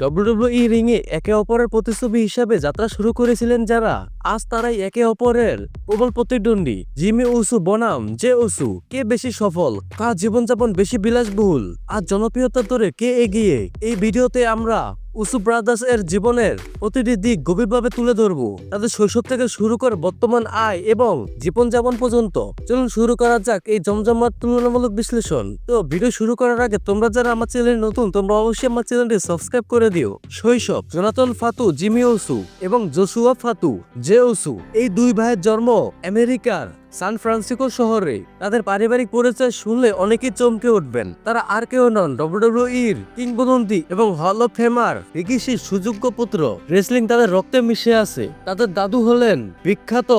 WWE রিংয়ে একে অপরের প্রতিচ্ছবি হিসাবে যাত্রা শুরু করেছিলেন যারা। আজ তারাই একে অপরের প্রবল প্রতিদ্বন্দ্বী। জিমি উসু বনাম, জে উসু, কে বেশি সফল? কার জীবনযাপন বেশি বিলাসবহুল? আর জনপ্রিয়তা ধরে কে এগিয়ে? এই ভিডিওতে আমরা উসু ব্রাদার্স এর জীবনের প্রতিটি দিক গভীরভাবে তুলে ধরবো। তাদের শৈশব থেকে শুরু করে বর্তমান আয় এবং জীবনযাপন পর্যন্ত। চলুন শুরু করা যাক এই জমজমাট তুলনামূলক বিশ্লেষণ। তো, ভিডিও শুরু করার আগে তোমরা যারা আমার চ্যানেলে নতুন, তোমরা অবশ্যই আমার চ্যানেলটি সাবস্ক্রাইব করে দিও। শৈশব জোনাতন ফাতু, জিমি ওসু এবং জোসুয়া ফাতু, জে ওসু এই দুই ভাইয়ের জন্ম আমেরিকার সান ফ্রান্সিসকো শহরে তাদের পারিবারিক পরিচয় শুনলে অনেকেই চমকে উঠবেন। তারা আর কেউ নন ডব্লিউডব্লিউ ইর কিংবদন্তি এবং হল অফ ফেমার। রিকিশির সুযোগ্য পুত্র, রেসলিং তাদের রক্তে মিশে আছে। তাদের দাদু হলেন বিখ্যাত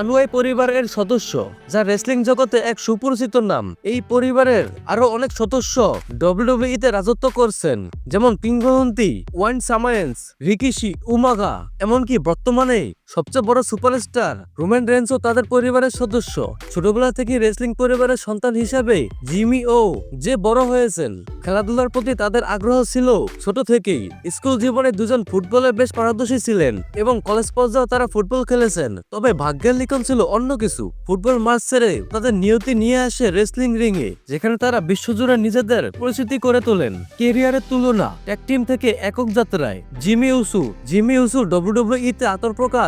আনুয়াই পরিবারের সদস্য যা রেসলিং জগতে এক সুপরিচিত নাম। এই পরিবারের আরও অনেক সদস্য ডব্লিউডব্লিউই তে রাজত্ব করছেন, যেমন কিংবদন্তি ওয়াইন সামায়েন্স, রিকিশি উমাগা, এমনকি বর্তমানে সবচেয়ে বড় সুপারস্টার রোমান রেন্সও তাদের পরিবারের সদস্য। ছোটবেলা থেকে রেসলিং পরিবারের সন্তান হিসাবে জিমি ও যে বড় হয়েছেন, খেলাধুলার প্রতি তাদের আগ্রহ ছিল ছোট থেকেই। স্কুল জীবনে দুজন ফুটবলে বেশ পারদর্শী ছিলেন এবং কলেজ পর্যায়েও তারা ফুটবল খেলেছেন। তবে ভাগ্যের লিখন ছিল অন্য কিছু। ফুটবল মাঠ ছেড়ে তাদের নিয়তি নিয়ে আসে রেসলিং রিংয়ে, যেখানে তারা বিশ্বজুড়ে নিজেদের পরিচিতি করে তোলেন। কেরিয়ারের তুলনা, ট্যাগ টিম থেকে একক যাত্রায়। Jimmy Uso Jimmy Uso WWE তে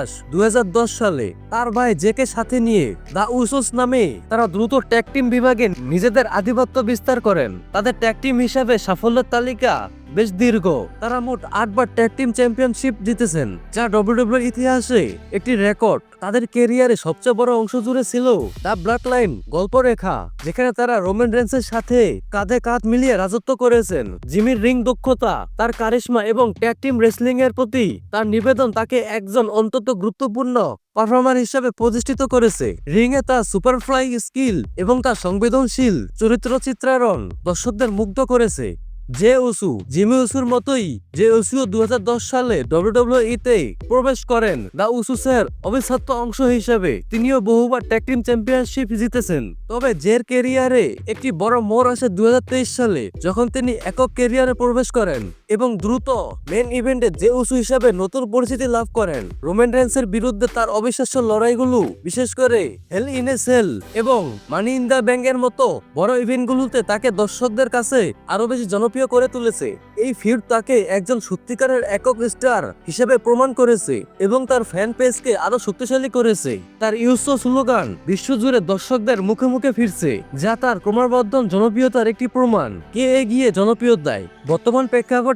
আত্মপ্রকাশ দুই সালে তার ভাই জেকে সাথে নিয়ে দা উসোস নামে তারা দ্রুত ট্যাগ টিম বিভাগে নিজেদের আধিপত্য বিস্তার করেন। তাদের ট্যাগ টিম হিসাবে সাফল্যের তালিকা বেশ দীর্ঘ। তারা মোট আটবার ট্যাগ টিম চ্যাম্পিয়নশিপ জিতেছেন, যা ডব্লিউডব্লিউ ইতিহাসে একটি রেকর্ড। তাদের কেরিয়ারে সবচেয়ে বড় অংশ জুড়ে ছিল দ্য ব্লাড লাইন গল্পরেখা, যেখানে তারা রোমান রেন্সের সাথে কাঁধে কাঁধ মিলিয়ে রাজত্ব করেছেন। জিমির রিং দক্ষতা, তার কারিশমা এবং ট্যাগ টিম রেসলিং এর প্রতি তার নিবেদন তাকে একজন অন্তত গুরুত্বপূর্ণ পারফর্মার হিসাবে প্রতিষ্ঠিত করেছে। রিং এ তার সুপার ফ্লাই স্কিল এবং তার সংবেদনশীল চরিত্র চিত্রায়ন দর্শকদের মুগ্ধ করেছে। যে উসু জিমি উসুর মতোই যে উসুও দুহাজার দশ সালে ডব্লিউডব্লিউ তে প্রবেশ করেন, দা উসুসের অবিচ্ছেদ্য অংশ হিসেবে। তিনিও বহুবার ট্যাগ টিম চ্যাম্পিয়নশিপ জিতেছেন। তবে জের কেরিয়ারে একটি বড় মোড় আসে দু হাজার তেইশ সালে, যখন তিনি একক কেরিয়ারে প্রবেশ করেন। এবং দ্রুত মেন ইভেন্টে যে উসু হিসাবে নতুন পরিচিতি লাভ করেন। রোমান রেন্সের বিরুদ্ধে তার অবিশ্বাস্য লড়াইগুলো, বিশেষ করে হেল ইন এ সেল এবং মানি ইন দ্য ব্যাংকের মতো বড় ইভেন্টগুলোতে তাকে দর্শকদের কাছে আরও বেশি জনপ্রিয় করে তুলেছে। এই ফিউড তাকে একজন সত্যিকারের একক স্টার হিসেবে প্রমাণ করেছে এবং তার ফ্যান পেজকে আরও শক্তিশালী করেছে। তার ইউসো স্লোগান বিশ্বজুড়ে দর্শকদের মুখে মুখে ফিরছে যা তার ক্রমবর্ধন জনপ্রিয়তার একটি প্রমাণ। কে এগিয়ে জনপ্রিয়তায়? বর্তমান প্রেক্ষাপটে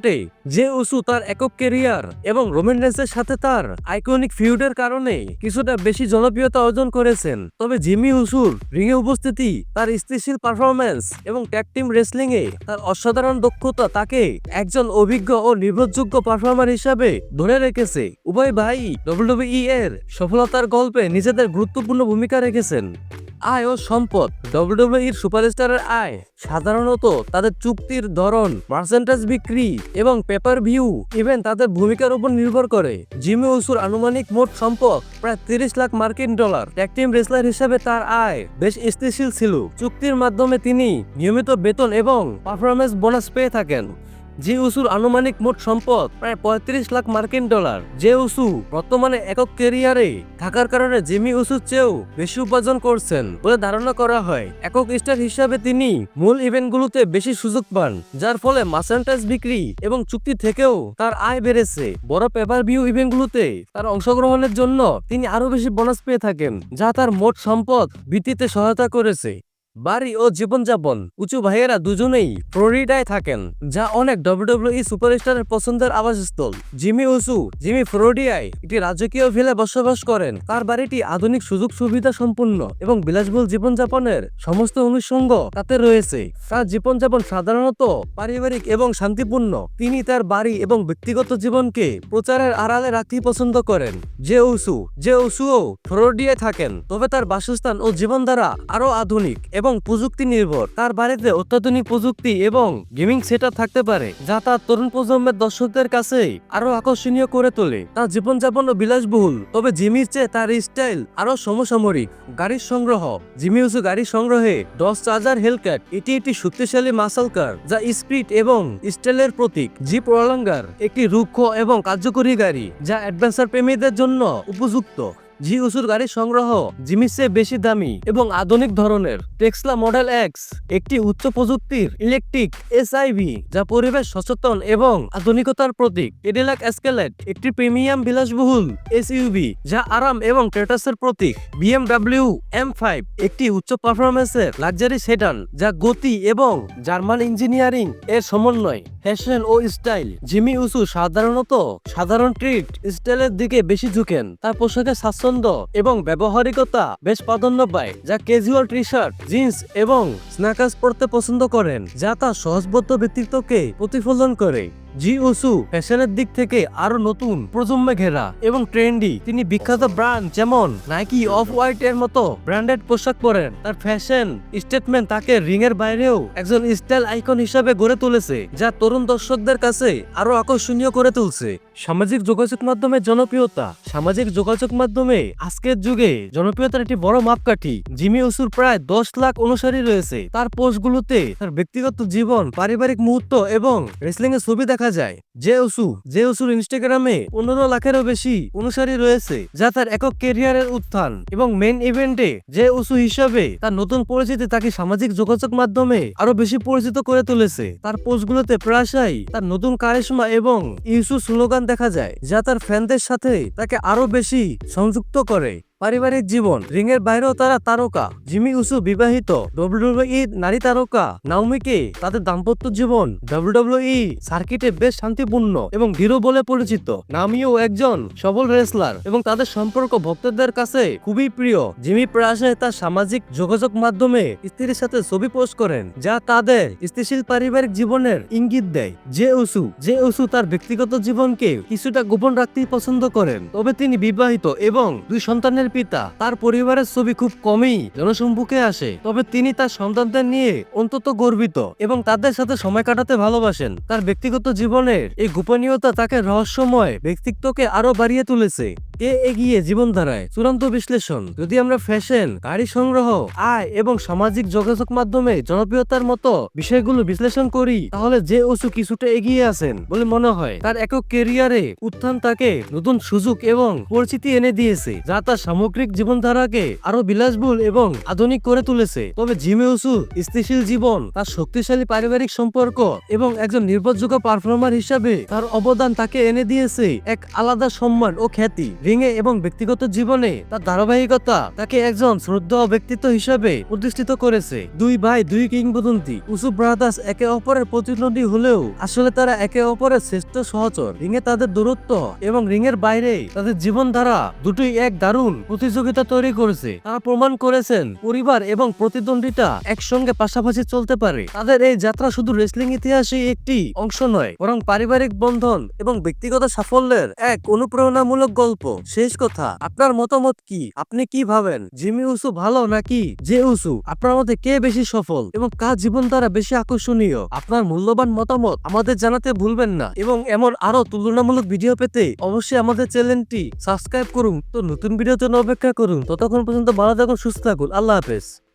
যে উসু তার একক কেরিয়ার এবং রোমান রেন্সের সাথে তার আইকনিক ফিউডের কারণে কিছুটা বেশি জনপ্রিয়তা অর্জন করেছেন। তবে জিমি উসুর রিংয়ে উপস্থিতি, তার স্থিতিশীল পারফরম্যান্স এবং ট্যাগ টিম রেসলিং এ তার অসাধারণ দক্ষতা তাকে একজন অভিজ্ঞ ও নির্ভরযোগ্য পারফর্মার হিসাবে ধরে রেখেছে। উভয় ভাই ডব্লিউডব্লিউই এর সফলতার গল্পে নিজেদের গুরুত্বপূর্ণ ভূমিকা রেখেছেন। আয় ও সম্পদ। ডব্লিউডব্লিউইর সুপারস্টারের আয়। সাধারণত তাদের চুক্তির ধরন পার্সেন্টেজ বিক্রি এবং পেপার ভিউ ইভেন তাদের ভূমিকার উপর নির্ভর করে। জিমি উসুর আনুমানিক মোট সম্পদ প্রায় তিরিশ লাখ মার্কিন ডলার। ট্যাগ টিম রেসলার হিসেবে তার আয় বেশ স্থিতিশীল ছিল। চুক্তির মাধ্যমে তিনি নিয়মিত বেতন এবং পারফরমেন্স বোনাস পেয়ে থাকেন। যে উসুর আনুমানিক মোট সম্পদ প্রায় পঁয়ত্রিশ লাখ মার্কিন ডলার। যে উসু বর্তমানে একক কেরিয়ারে থাকার কারণে জিমি উসুর চেয়েও বেশি উপার্জন করছেন বলে ধারণা করা হয়। একক স্টার হিসাবে তিনি মূল ইভেন্টগুলোতে বেশি সুযোগ পান, যার ফলে মার্চেন্টাইজ বিক্রি এবং চুক্তি থেকেও তার আয় বেড়েছে। বড় পেপার ভিউ ইভেন্টগুলোতে তার অংশগ্রহণের জন্য তিনি আরও বেশি বোনাস পেয়ে থাকেন, যা তার মোট সম্পদ বৃদ্ধিতে সহায়তা করেছে। বাড়ি ও জীবনযাপন উঁচু ভাইয়েরা দুজনেই ফ্লোরিডায় থাকেন, যা অনেক ডব্লিউডব্লিউই সুপারস্টারের পছন্দের আবাসস্থল। জিমি উসু, জিমি ফ্লোরিডিয়ায় একটি রাজকীয় ভিলে বসবাস করেন। তার বাড়িটি আধুনিক সুযোগ সুবিধা সম্পূর্ণ এবং বিলাসবহুল জীবনযাপনের সমস্ত অনুষঙ্গ তাতে রয়েছে। তার জীবনযাপন সাধারণত পারিবারিক এবং শান্তিপূর্ণ। তিনি তার বাড়ি এবং ব্যক্তিগত জীবনকে প্রচারের আড়ালে রাখতেই পছন্দ করেন। যে উসু, যে উসুও ফ্লোরিডিয়ায় থাকেন, তবে তার বাসস্থান ও জীবনধারা আরও আধুনিক এবং প্রযুক্তি নির্ভর। তার বাড়িতে অত্যাধুনিক প্রযুক্তি এবং গেমিং সেট থাকতে পারে, যা তার তরুণ প্রজন্মের দর্শকদের কাছে আরও আকর্ষণীয় করে তোলে। তার জীবনযাপন ও বিলাসবহুল, তবে জিমির চেয়ে তার স্টাইল আরও সমসাময়িক। গাড়ির সংগ্রহ জিমি উসু গাড়ি সংগ্রহে দশ চার্জার হেলক্যাট এটি একটি শক্তিশালী মাসাল কার, যা স্পিড এবং স্টাইলের প্রতীক। জিপ রলাঙ্গার একটি রুক্ষ এবং কার্যকরী গাড়ি, যা অ্যাডভেঞ্চার প্রেমীদের জন্য উপযুক্ত। জি উসুর গাড়ি সংগ্রহ জিমির চেয়ে বেশি দামি এবং আধুনিক ধরনের। টেক্সলা মডেল এক্স একটি উচ্চ প্রযুক্তির ইলেকট্রিক এসআইভি যা পরিবেশ সচেতন এবং আধুনিকতার প্রতীক। এডিলাক এসকেলেট একটি প্রিমিয়াম বিলাসবহুল এসইউভি যা আরাম এবং স্ট্যাটাসের প্রতীক। বিএমডব্লিউ এম ফাইভ একটি উচ্চ পারফরমেন্সের লাক্সারি সেডান যা গতি এবং জার্মান ইঞ্জিনিয়ারিং এর সমন্বয়। ফ্যাশন ও স্টাইল জিমি উসু সাধারণত সাধারণ ট্রিট স্টাইলের দিকে বেশি ঝুঁকেন। তার পোশাকের স্বাচ্ছন্দ্য এবং ব্যবহারিকতা বেশ প্রাধান্য পায় যা ক্যাজুয়াল টি শার্ট জিন্স এবং স্ন্যাকার্স পরতে পছন্দ করেন, যা তার সহজবদ্ধ ব্যক্তিত্বকে প্রতিফলন করে। জি ওসু, ফ্যাশনের দিক থেকে আরও নতুন, প্রজন্মে ঘেরা এবং ট্রেন্ডি। তিনি বিখ্যাত ব্র্যান্ড যেমন নাইকি অফ হোয়াইট এর মতো ব্র্যান্ডেড পোশাক পরেন। তার ফ্যাশন স্টেটমেন্ট তাকে রিং এর বাইরেও একজন স্টাইল আইকন হিসাবে গড়ে তুলেছে, যা তরুণ দর্শকদের কাছে আরও আকর্ষণীয় করে তুলছে। সামাজিক যোগাযোগ মাধ্যমে জনপ্রিয়তা, সামাজিক যোগাযোগ মাধ্যমে আজকের যুগে জনপ্রিয়তার একটি বড় মাপকাঠি। জিমি ওসুর প্রায় দশ লাখ অনুসারী রয়েছে। তার পোস্টগুলোতে তার ব্যক্তিগত জীবন, পারিবারিক মুহূর্ত এবং রেসলিং এর ছবি দেখা যায়। যে ওসু যে ওসুর ইনস্টাগ্রামে পনেরো লাখেরও বেশি অনুসারী রয়েছে, যা তার একক কেরিয়ারের উত্থান এবং মেন ইভেন্টে যে ওসু হিসাবে তার নতুন পরিচিতি তাকে সামাজিক যোগাযোগ মাধ্যমে আরও বেশি পরিচিত করে তুলেছে। তার পোস্টগুলোতে প্রায়শই তার নতুন কারিশমা এবং ইউসু স্লোগান দেখা যায়, যা তার ফ্যানদের সাথে তাকে আরও বেশি সংযুক্ত করে। পারিবারিক জীবন রিং এর বাইরেও তারা তারকা। জিমি উসু বিবাহিত ডব্লিউডব্লিউই নারী তারকা। নাওমিকে তাদের দাম্পত্য জীবন ডব্লিউডব্লিউই সার্কিটে বেশ শান্তিপূর্ণ এবং দৃঢ় বলে পরিচিত। নামিও একজন সবল রেসলার এবং তাদের সম্পর্ক ভক্তদের কাছে খুবই প্রিয়। জিমি প্রায়শই তার সামাজিক যোগাযোগ মাধ্যমে স্ত্রীর সাথে ছবি পোস্ট করেন, যা তাদের স্থিতিশীল পারিবারিক জীবনের ইঙ্গিত দেয়। যে উসু যে উসু তার ব্যক্তিগত জীবনকে কিছুটা গোপন রাখতেই পছন্দ করেন। তবে তিনি বিবাহিত এবং দুই সন্তানের পিতা, তার পরিবারের ছবি খুব কমই জনসম্মুখে আসে। তবে তিনি তার সন্তানদের নিয়ে অন্তত গর্বিত এবং তাদের সাথে সময় কাটাতে ভালোবাসেন। তার ব্যক্তিগত জীবনের এই গোপনীয়তা তাকে রহস্যময় ব্যক্তিত্বকে আরও বাড়িয়ে তুলেছে। কে এগিয়ে জীবনধারায় চূড়ান্ত বিশ্লেষণ। যদি আমরা ফ্যাশন, গাড়ি সংগ্রহ, আয় এবং সামাজিক যোগাযোগ মাধ্যমে জনপ্রিয়তার মতো বিষয়গুলো বিশ্লেষণ করি, তাহলে যে ওসু কিছুটা এগিয়ে আছেন বলে মনে হয়, তার একক কেরিয়ারে উত্থান তাকে নতুন সুযোগ এবং পরিচিতি এনে দিয়েছে, যা তার সামগ্রিক জীবনধারাকে আরও বিলাসবহুল এবং আধুনিক করে তুলেছে। তবে জিমে ওসু স্থিতিশীল জীবন, তার শক্তিশালী পারিবারিক সম্পর্ক এবং একজন নির্ভরযোগ্য পারফর্মার হিসাবে তার অবদান তাকে এনে দিয়েছে এক আলাদা সম্মান ও খ্যাতি। রিংয়ে এবং ব্যক্তিগত জীবনে তার ধারাবাহিকতা তাকে একজন শ্রদ্ধেয় ব্যক্তিত্ব হিসাবে প্রতিষ্ঠিত করেছে। দুই ভাই, দুই কিংবদন্তি। উসু ব্রাদার্স একে অপরের প্রতিদ্বন্দ্বী হলেও আসলে তারা একে অপরের শ্রেষ্ঠ সহচর। রিংয়ে তাদের দূরত্ব এবং রিংয়ের বাইরে তাদের জীবনধারা দুটোই এক দারুণ প্রতিযোগিতা তৈরি করেছে। তারা প্রমাণ করেছেন পরিবার এবং প্রতিদ্বন্দ্বিতা একসঙ্গে পাশাপাশি চলতে পারে। তাদের এই যাত্রা শুধু রেসলিং ইতিহাসে একটি অংশ নয়, বরং পারিবারিক বন্ধন এবং ব্যক্তিগত সাফল্যের এক অনুপ্রেরণামূলক গল্প। শেষ কথা, আপনার মতামত কি? আপনি কি ভাবেন? জিমি উসু ভালো নাকি? যে উসু, আপনার মধ্যে কে বেশি সফল? এবং কার জীবন দ্বারা বেশি আকর্ষণীয়? আপনার মূল্যবান মতামত আমাদের জানাতে ভুলবেন না। এবং এমন আরও তুলনামূলক ভিডিও পেতে অবশ্যই আমাদের চ্যানেলটি সাবস্ক্রাইব করুন। তো নতুন ভিডিওর জন্য অপেক্ষা করুন। ততক্ষণ পর্যন্ত ভালো থাকুন, সুস্থ থাকুন। আল্লাহ হাফেজ।